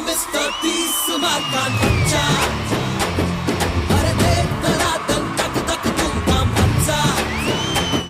Mr.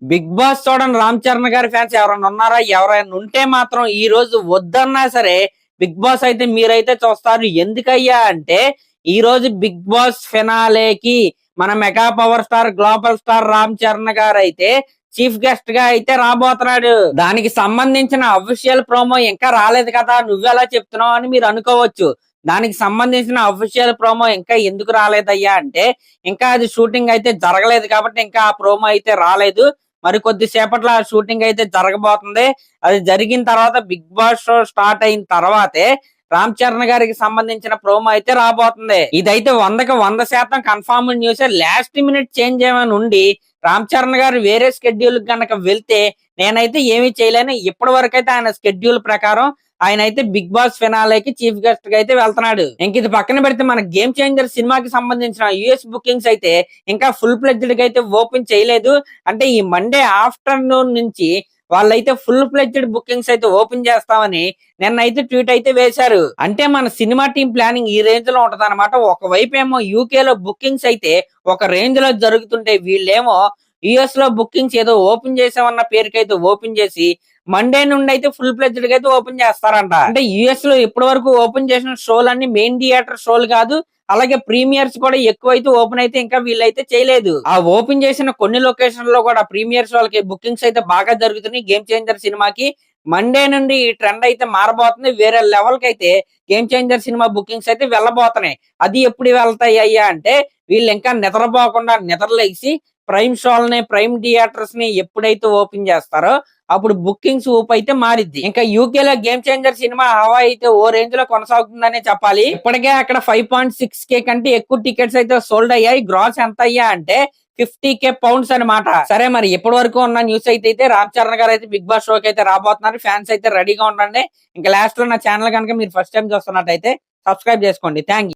Big boss చూడండి రామ్ చరణ్ గారి fans ఎవరైనా ఉన్నారా ఎవరైనా ఉంటే మాత్రం ఈ రోజు వద్దన్నా సరే బిగ్ బాస్ అయితే మీరైతే చూస్తారు ఎందుకయ్యా అంటే ఈ రోజు బిగ్ బాస్ ఫినాలేకి మన mega power star global star Ram Charan గారు అయితే చీఫ్ గెస్ట్గా అయితే రాబోతున్నాడు. దానికి సంబంధించిన అఫీషియల్ ప్రోమో ఇంకా రాలేదు కదా. నువ్వెలా చెప్తున్నావు అని మీరు అనుకోవచ్చు. దానికి సంబంధించిన అఫీషియల్ ప్రోమో ఇంకా ఎందుకు రాలేదయ్యా అంటే ఇంకా అది షూటింగ్ అయితే జరగలేదు కాబట్టి ఇంకా ఆ ప్రోమో అయితే రాలేదు. మరి కొద్దిసేపట్లో ఆ షూటింగ్ అయితే జరగబోతుంది. అది జరిగిన తర్వాత బిగ్ బాస్ షో స్టార్ట్ అయిన తర్వాతే రామ్ చరణ్ గారికి సంబంధించిన ప్రోమో అయితే రాబోతుంది. ఇదైతే వందకి వంద శాతం confirm news last minute change ఏమైనా ఉండి రామ్ చరణ్ గారు వేరే స్కెడ్యూల్ గనక వెళ్తే నేనైతే ఏమీ చేయలేను. ఇప్పటి వరకు అయితే ఆయన స్కెడ్యూల్ ప్రకారం ఆయన అయితే బిగ్ బాస్ ఫినాలేకి చీఫ్ గెస్ట్గా అయితే వెళ్తున్నాడు. ఇంక ఇది పక్కన పెడితే మన గేమ్ చేంజర్ సినిమాకి సంబంధించిన యుఎస్ బుకింగ్స్ అయితే ఇంకా ఫుల్ ప్లెజ్డ్గా అయితే ఓపెన్ చేయలేదు. అంటే ఈ మండే ఆఫ్టర్నూన్ నుంచి వాళ్ళైతే ఫుల్ ప్లెడ్జ్డ్ బుకింగ్స్ అయితే ఓపెన్ చేస్తామని నిన్నైతే ట్వీట్ అయితే వేశారు. అంటే మన సినిమా టీం ప్లానింగ్ ఈ రేంజ్లో ఉంటది అనమాట ఒకవైపు ఏమో యూకే లో బుకింగ్స్ అయితే ఒక రేంజ్లో జరుగుతుంటే వీళ్ళేమో యుఎస్లో బుకింగ్స్ ఏదో ఓపెన్ చేసామన్న పేరుకైతే ఓపెన్ చేసి మండే నుండి అయితే ఫుల్ ప్లెజ్డ్ అయితే ఓపెన్ చేస్తారంట. అంటే యుఎస్లో ఇప్పటి వరకు ఓపెన్ చేసిన షోలు అన్ని మెయిన్ థియేటర్ షోలు కాదు అలాగే ప్రీమియర్స్ కూడా ఎక్కువైతే ఓపెన్ అయితే ఇంకా వీళ్ళైతే చేయలేదు. ఆ ఓపెన్ చేసిన కొన్ని లొకేషన్లో కూడా ప్రీమియర్స్ వాళ్ళకి బుకింగ్స్ అయితే బాగా జరుగుతున్నాయి. గేమ్ చేంజర్ సినిమాకి మండే నుండి ఈ ట్రెండ్ అయితే మారబోతుంది. వేరే లెవెల్కి అయితే గేమ్ చేంజర్ సినిమా బుకింగ్స్ అయితే వెళ్ళబోతున్నాయి. అది ఎప్పుడు వెళ్తాయి అయ్యా అంటే వీళ్ళు ఇంకా నిద్రపోకుండా నిద్రలేసి ప్రైమ్ షోల్ని ప్రైమ్ థియేటర్స్ని ఎప్పుడైతే ఓపెన్ చేస్తారో అప్పుడు బుకింగ్స్ ఊపు అయితే మారిద్ది. ఇంకా యూకే లో గేమ్ చేంజర్ సినిమా హవా అయితే ఓ రేంజ్లో కొనసాగుతుందనే చెప్పాలి. ఇప్పటికే అక్కడ ఫైవ్ పాయింట్ సిక్స్ కే కంటే ఎక్కువ టికెట్స్ అయితే సోల్డ్ అయ్యాయి. గ్రాస్ ఎంత అయ్యా అంటే ఫిఫ్టీ కే పౌండ్స్ అనమాట సరే మరి ఇప్పటి వరకు ఉన్న న్యూస్ అయితే అయితే రామ్ చరణ్ గారు అయితే బిగ్ బాస్ షోకి అయితే రాబోతున్నారు. ఫ్యాన్స్ అయితే రెడీగా ఉండండి. ఇంకా లాస్ట్లో నా ఛానల్ కనుక మీరు ఫస్ట్ టైం చూస్తున్నట్టయితే సబ్స్క్రైబ్ చేసుకోండి. థ్యాంక్